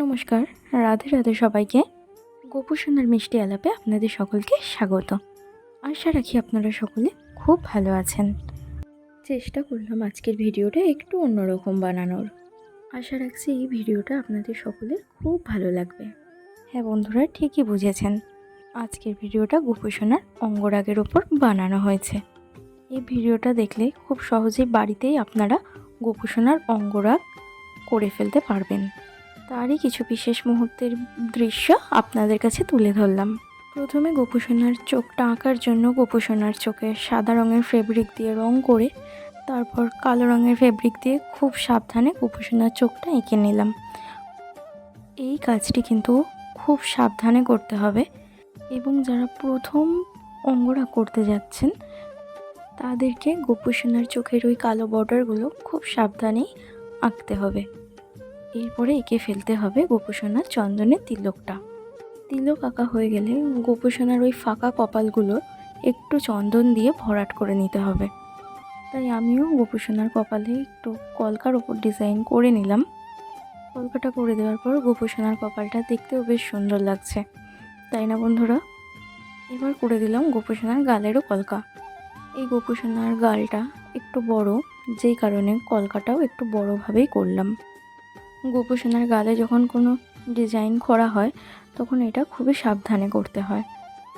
নমস্কার, রাধে রাধে সবাইকে। গোপুসোনার মিষ্টি আলাপে আপনাদের সকলকে স্বাগত। আশা রাখি আপনারা সকলে খুব ভালো আছেন। চেষ্টা করলাম আজকের ভিডিওটা একটু অন্যরকম বানানোর। আশা রাখছি এই ভিডিওটা আপনাদের সকলের খুব ভালো লাগবে। হ্যাঁ বন্ধুরা, ঠিকই বুঝেছেন। আজকের ভিডিওটা গোপুসোনার অঙ্গরাগের ওপর বানানো হয়েছে। এই ভিডিওটা দেখলে খুব সহজেই বাড়িতেই আপনারা গোপুসোনার অঙ্গরাগ করে ফেলতে পারবেন। তারই কিছু বিশেষ মুহূর্তের দৃশ্য আপনাদের কাছে তুলে ধরলাম। প্রথমে গোপুসোনার চোখটা আঁকার জন্য গোপুসোনার চোখে সাদা রঙের ফেব্রিক দিয়ে রং করে, তারপর কালো রঙের ফেব্রিক দিয়ে খুব সাবধানে গোপুসোনার চোখটা এঁকে নিলাম। এই কাজটি কিন্তু খুব সাবধানে করতে হবে এবং যারা প্রথম অঙ্গরা করতে যাচ্ছেন, তাদেরকে গোপুসোনার চোখের ওই কালো বর্ডারগুলো খুব সাবধানেই আঁকতে হবে। এরপরে এঁকে ফেলতে হবে গোপুসোনার চন্দনের তিলকটা। তিলক আঁকা হয়ে গেলে গোপুসোনার ওই ফাঁকা কপালগুলো একটু চন্দন দিয়ে ভরাট করে নিতে হবে। তাই আমিও গোপুসোনার কপালে একটু কলকার ওপর ডিজাইন করে নিলাম। কলকাটা করে দেওয়ার পর গোপুসোনার কপালটা দেখতেও বেশ সুন্দর লাগছে। তাই না বন্ধুরা? এবার করে দিলাম গোপুসোনার গালেরও কলকা। এই গোপুসোনার গালটা একটু বড়, যেই কারণে কলকাটাও একটু বড়োভাবেই করলাম। গোপুসোনার গালে যখন কোনো ডিজাইন করা হয়, তখন এটা খুবই সাবধানে করতে হয়।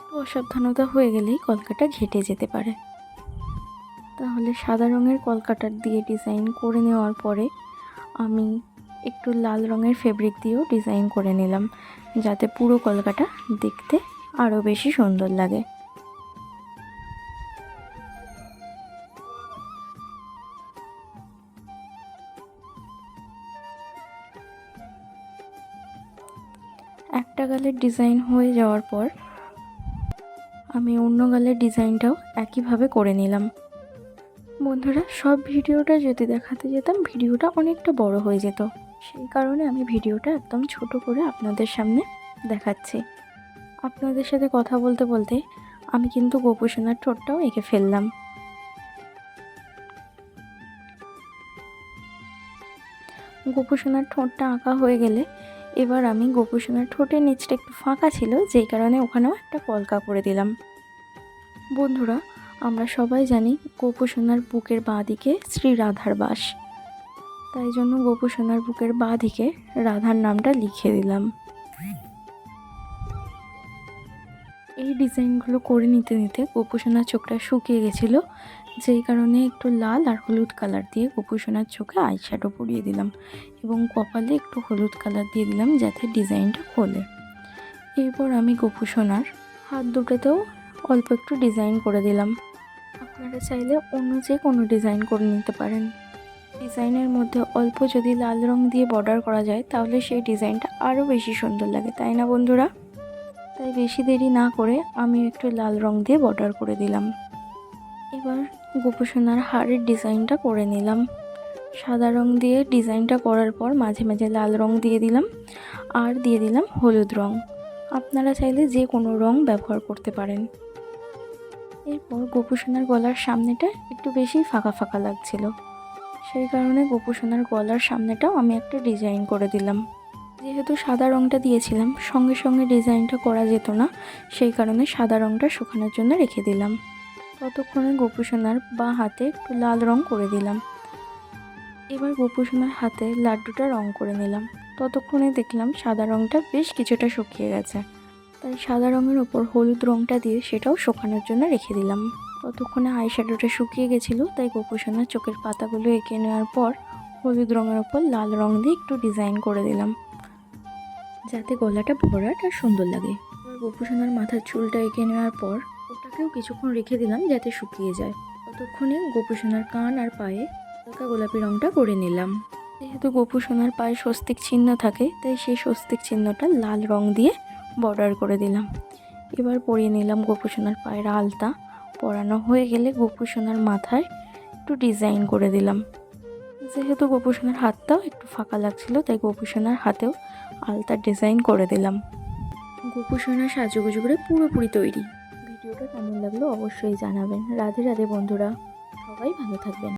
তো অসাবধানতা হয়ে গেলেই কলকাটা ঘেটে যেতে পারে। তাহলে সাদা রঙের কলকাটার দিয়ে ডিজাইন করে নেওয়ার পরে আমি একটু লাল রঙের ফেব্রিক দিয়েও ডিজাইন করে নিলাম, যাতে পুরো কলকাটা দেখতে আরও বেশি সুন্দর লাগে। একটা গালের ডিজাইন হয়ে যাওয়ার পর আমি অন্য গালের ডিজাইনটাও একইভাবে করে নিলাম। বন্ধুরা, সব ভিডিওটা যদি দেখাতে যেতাম, ভিডিওটা অনেকটা বড় হয়ে যেত। সেই কারণে আমি ভিডিওটা একদম ছোট করে আপনাদের সামনে দেখাচ্ছি। আপনাদের সাথে কথা বলতে বলতে আমি কিন্তু গোপোষণার ঠোঁটটাও এঁকে ফেললাম। গোপোষণার ঠোঁটটা আঁকা হয়ে গেলে এবার আমি গোপুসোনার ঠোঁটের নিচটা একটু ফাঁকা ছিল, যেই কারণে ওখানেও একটা কলকা করে দিলাম। বন্ধুরা, আমরা সবাই জানি গোপুসোনার বুকের বাঁ দিকে শ্রী রাধার বাস। তাই জন্য গোপুসোনার বুকের বাঁ দিকে রাধার নামটা লিখে দিলাম। এই ডিজাইনগুলো করে নিতে নিতে গোপুসোনার চোখটা শুকিয়ে গেছিল যেই কারণে একটু লাল আর হলুদ কালার দিয়ে গোপুসোনার চোখে আইশ্যাডো পরিয়ে দিলাম এবং কপালে একটু হলুদ কালার দিয়ে দিলাম যাতে ডিজাইনটা খোলে। এরপর আমি গোপুসোনার হাত দুটোতেও অল্প একটু ডিজাইন করে দিলাম। আপনারা চাইলে অন্য যে কোনো ডিজাইন করে নিতে পারেন। ডিজাইনের মধ্যে অল্প যদি লাল রং দিয়ে বর্ডার করা যায়, তাহলে সেই ডিজাইনটা আরও বেশি সুন্দর লাগে, তাই না বন্ধুরা? তাই বেশি দেরি না করে আমি একটু লাল রং দিয়ে বর্ডার করে দিলাম। এবার গোপুসোনার হাড়ের ডিজাইনটা করে নিলাম। সাদা রং দিয়ে ডিজাইনটা করার পর মাঝে মাঝে লাল রং দিয়ে দিলাম আর দিয়ে দিলাম হলুদ রং। আপনারা চাইলে যে কোনো রং ব্যবহার করতে পারেন। এরপর গোপুসোনার গলার সামনেটা একটু বেশি ফাঁকা ফাঁকা লাগছিল। সেই কারণে গোপুসোনার গলার সামনেটাও আমি একটা ডিজাইন করে দিলাম। যেহেতু সাদা রংটা দিয়েছিলাম, সঙ্গে সঙ্গে ডিজাইনটা করা যেত না, সেই কারণে সাদা রংটা শুকানোর জন্য রেখে দিলাম। ততক্ষণে গোপুসোনার বা হাতে একটু লাল রং করে দিলাম। এবার গোপুসোনার হাতে লাড্ডুটা রং করে নিলাম। ততক্ষণে দেখলাম সাদা রংটা বেশ কিছুটা শুকিয়ে গেছে। তাই সাদা রঙের ওপর হলুদ রংটা দিয়ে সেটাও শুকানোর জন্য রেখে দিলাম। ততক্ষণে আইশ্যাডোটা শুকিয়ে গেছিল, তাই গোপুসোনার চোখের পাতাগুলো এঁকে নেওয়ার পর হলুদ রঙের ওপর লাল রং দিয়ে একটু ডিজাইন করে দিলাম। যাতে গলাটা ভরাট আর সুন্দর লাগে। গোপুসোনার মাথার চুলটা এঁকে নেওয়ার পর ওটাকেও কিছুক্ষণ রেখে দিলাম যাতে শুকিয়ে যায়। ততক্ষণে গোপুসোনার কান আর পায়ে হালকা গোলাপি রঙটা করে নিলাম। যেহেতু গোপু সোনার পায়ে স্বস্তিক চিহ্ন থাকে, তাই সেই স্বস্তিক চিহ্নটা লাল রং দিয়ে বর্ডার করে দিলাম। এবার পরিয়ে নিলাম গোপু সোনার পায়ের আলতা। পরানো হয়ে গেলে গোপু সোনার মাথায় একটু ডিজাইন করে দিলাম। যেহেতু গোপু সোনার হাতটাও একটু ফাঁকা লাগছিল, তাই গোপু সোনার হাতেও আলতার ডিজাইন করে দিলাম। গোপু সোনার সাজুগুজু করে পুরোপুরি তৈরি। ভিডিওটা কেমন লাগল অবশ্যই জানাবেন। রাধে রাধে বন্ধুরা। সবাই ভালো থাকবেন।